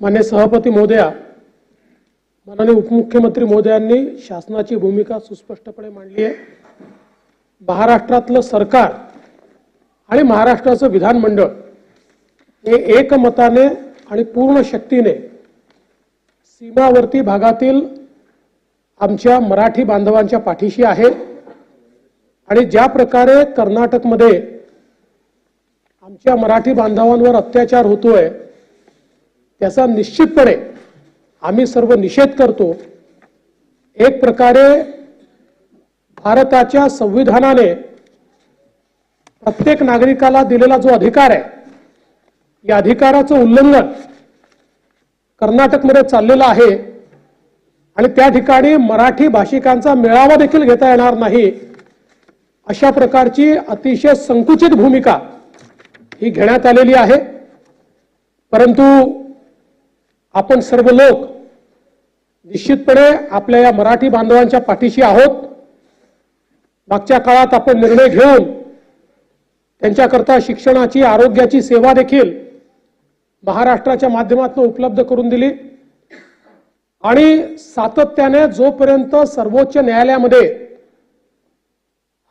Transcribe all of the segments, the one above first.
मान्य सभापती महोदया माननीय उपमुख्यमंत्री महोदयांनी शासनाची भूमिका सुस्पष्टपणे मांडली आहे. महाराष्ट्रातलं सरकार आणि महाराष्ट्राचं विधानमंडळ हे एकमताने आणि पूर्ण शक्तीने सीमावर्ती भागातील आमच्या मराठी बांधवांच्या पाठीशी आहे. आणि ज्या प्रकारे कर्नाटकमध्ये आमच्या मराठी बांधवांवर अत्याचार होतोय त्याचा निश्चितपणे आम्ही सर्व निषेध करतो. एक प्रकारे भारताच्या संविधानाने प्रत्येक नागरिकाला दिलेला जो अधिकार आहे या अधिकाराचं उल्लंघन कर्नाटकमध्ये चाललेलं आहे आणि त्या ठिकाणी मराठी भाषिकांचा मेळावा देखील घेता येणार नाही अशा प्रकारची अतिशय संकुचित भूमिका ही घेण्यात आलेली आहे. परंतु आपण सर्व लोक निश्चितपणे आपल्या या मराठी बांधवांच्या पाठीशी आहोत. मागच्या काळात आपण निर्णय घेऊन त्यांच्याकरता शिक्षणाची आरोग्याची सेवा देखील महाराष्ट्राच्या माध्यमातून उपलब्ध करून दिली. आणि सातत्याने जोपर्यंत सर्वोच्च न्यायालयामध्ये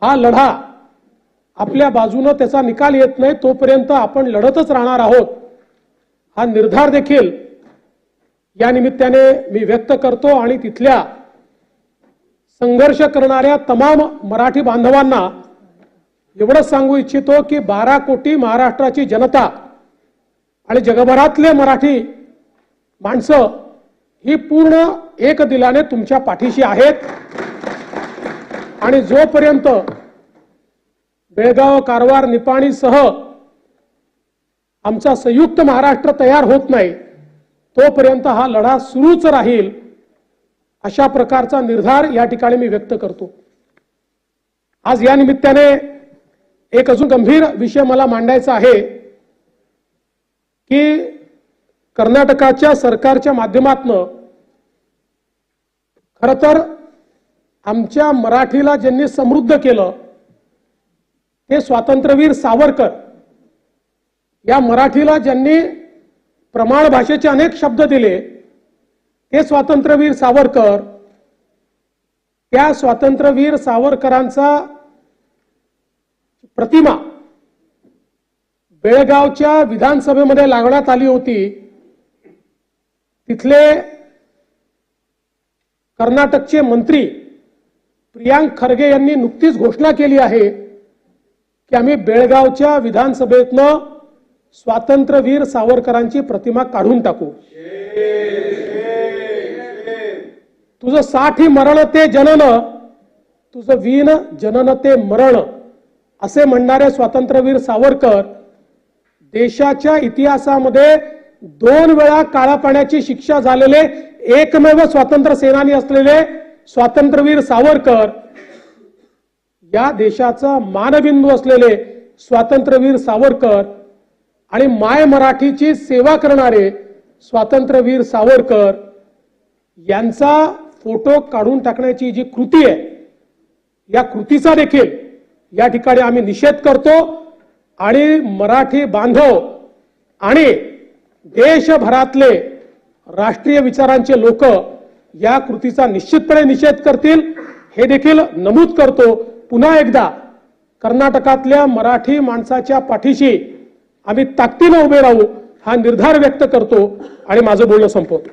हा लढा आपल्या बाजूनं त्याचा निकाल येत नाही तोपर्यंत आपण लढतच राहणार आहोत. हा निर्धार देखील या निमित्ताने मी व्यक्त करतो आणि तिथल्या संघर्ष करणाऱ्या तमाम मराठी बांधवांना एवढंच सांगू इच्छितो की बारा कोटी महाराष्ट्राची जनता आणि जगभरातले मराठी माणसं ही पूर्ण एक दिलाने तुमच्या पाठीशी आहेत. आणि जोपर्यंत बेळगाव कारवार निपाणीसह आमचा संयुक्त महाराष्ट्र तयार होत नाही तोपर्यंत हा लढा सुरूच राहील अशा प्रकारचा निर्धार या ठिकाणी मी व्यक्त करतो. आज या निमित्ताने एक अजून गंभीर विषय मला मांडायचा आहे की कर्नाटकाच्या सरकारच्या माध्यमातनं खर तर आमच्या मराठीला ज्यांनी समृद्ध केलं ते स्वातंत्र्यवीर सावरकर या मराठीला ज्यांनी प्रमाण भाषेचे अनेक शब्द दिले. हे स्वातंत्र्यवीर सावरकर त्या स्वातंत्र्यवीर सावरकरांचा प्रतिमा बेळगावच्या विधानसभेमध्ये लागण्यात आली होती. तिथले कर्नाटकचे मंत्री प्रियांक खरगे यांनी नुकतीच घोषणा केली आहे की आम्ही बेळगावच्या विधानसभेतनं स्वातंत्र्यवीर सावरकरांची प्रतिमा काढून टाकू. तुझं साठी मरण ते जनन. तुझं वीन जनन ते मरण. असे म्हणणारे स्वातंत्र्यवीर सावरकर देशाच्या इतिहासामध्ये दोन वेळा काळा पाण्याची शिक्षा झालेले एकमेव स्वातंत्र्य सेनानी असलेले स्वातंत्र्यवीर सावरकर या देशाचा मानबिंदू असलेले स्वातंत्र्यवीर सावरकर आणि माय मराठीची सेवा करणारे स्वातंत्र्यवीर सावरकर यांचा फोटो काढून टाकण्याची जी कृती आहे या कृतीचा देखील या ठिकाणी आम्ही निषेध करतो. आणि मराठी बांधव आणि देशभरातले राष्ट्रीय विचारांचे लोक या कृतीचा निश्चितपणे निषेध करतील. हे देखील नमूद करतो. पुन्हा एकदा कर्नाटकातल्या मराठी माणसाच्या पाठीशी आम्ही ताकदीनं उभे राहू हा निर्धार व्यक्त करतो आणि माझं बोलणं संपवतो.